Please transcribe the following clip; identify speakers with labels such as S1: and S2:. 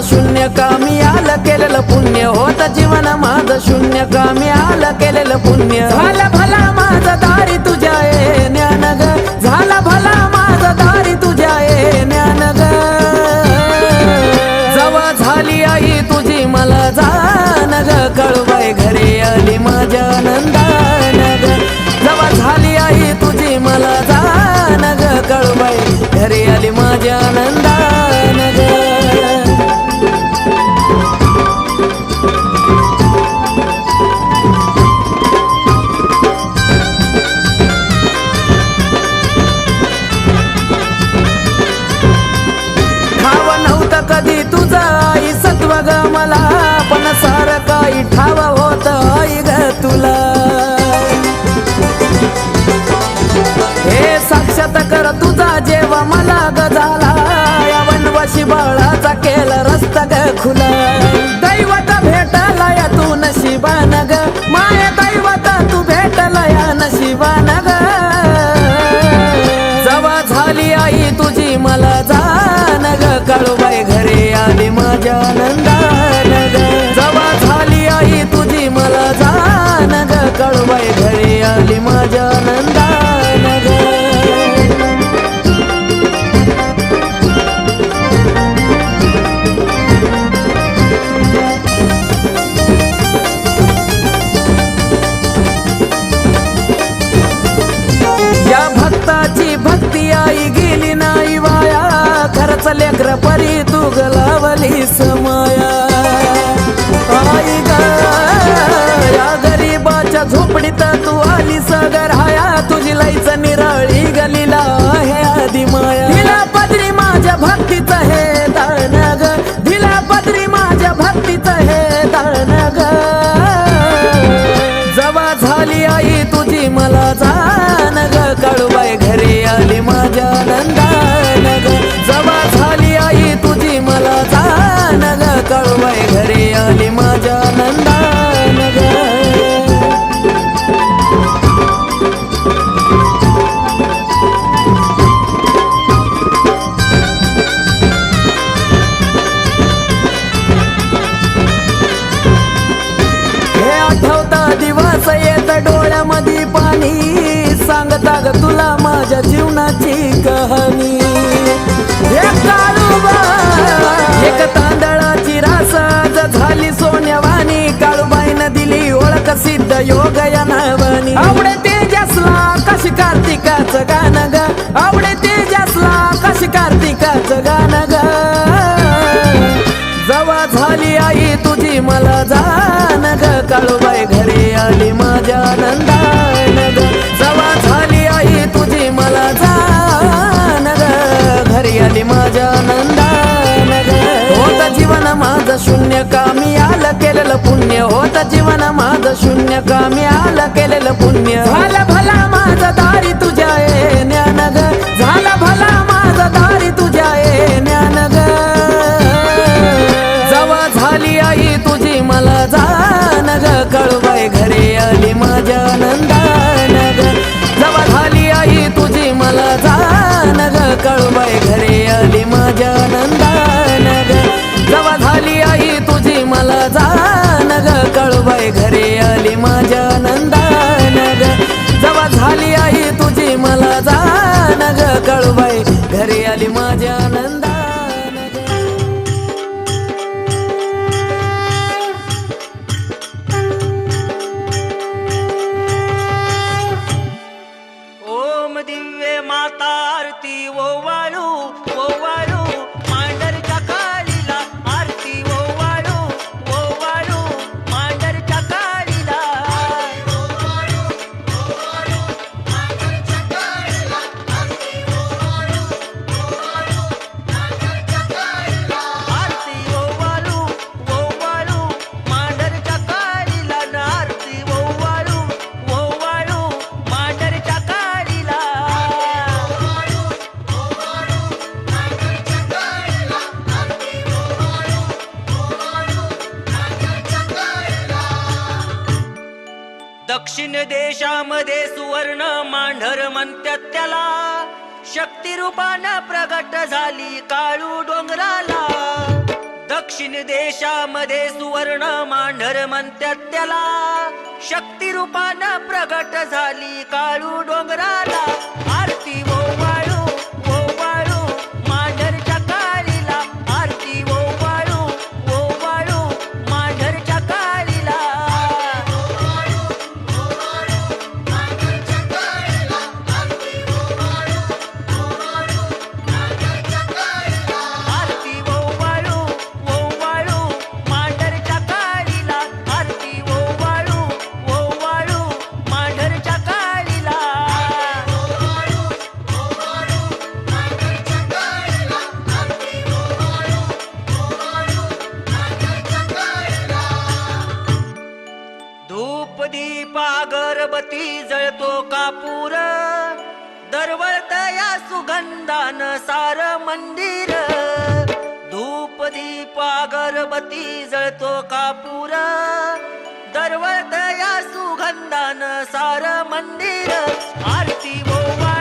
S1: शून्य कामी आलं केलेलं पुण्य. होत जीवन माझ शून्य कामी आलं केलेलं पुण्य. झालं भला माझं दारी तू काही ठाव होत आई ग तुला. हे साक्षात कर तुझा जेव्हा मला ग झाला. या वनवाशी बाळाचा केला रस्ता ग खुला. दैवत भेटला या तू नशिबान ग. माया दैवत तू भेटला या नशिबान ग. जवा झाली आई तुझी मला जान ग. काळूबाई घरी आली माझ्या आनंद लेकर परी तू गलावली समाया. आई ग या गरीबाच्या झोपडीत तू जीवनाची कहाणी. एक काळूबा एक तांदळाची रास झाली सोन्यावानी काळूबाईनं दिली ओळख सिद्ध योग या नावानी आवडे तेजसला कशी कार्तिकाचं गाणं ग? आवडे तेजसला कशी कार्तिकाचं गाणं ग? जवा झाली आई तुझी मला जाण ग काळूबाई. शून्य कामी आलं केलेलं पुण्य होत जीवन माझं. शून्य कामी आलं केलेलं पुण्य. झालं भला माझं दारी तुझ्या ये ज्ञान ग. झालं भला माझं दारी तुझ्या ये ज्ञान ग. जवा झाली आई तुझी मला जान ग. कळवाय घरी आली माझ्या आनंदान ग. जवा झाली आई तुझी मला जान ग. कळवाय घरी
S2: दिव्य माता आरती ओवाळू ओवाळू दक्षिण देशामध्ये सुवर्ण मांढर म्हणतात त्याला. शक्तिरूपानं प्रगट झाली काळू डोंगराला. दक्षिण देशामध्ये सुवर्ण मांढर म्हणतात त्याला. शक्तिरूपानं प्रगट झाली काळू डोंगराला. अगरबती जळतो कापूर. दरवळत या सुगंधान सार मंदिर. धूप दीप अगरबती जळतो कापूर. दरवळत या सुगंधान सार मंदिर. आरती बोवा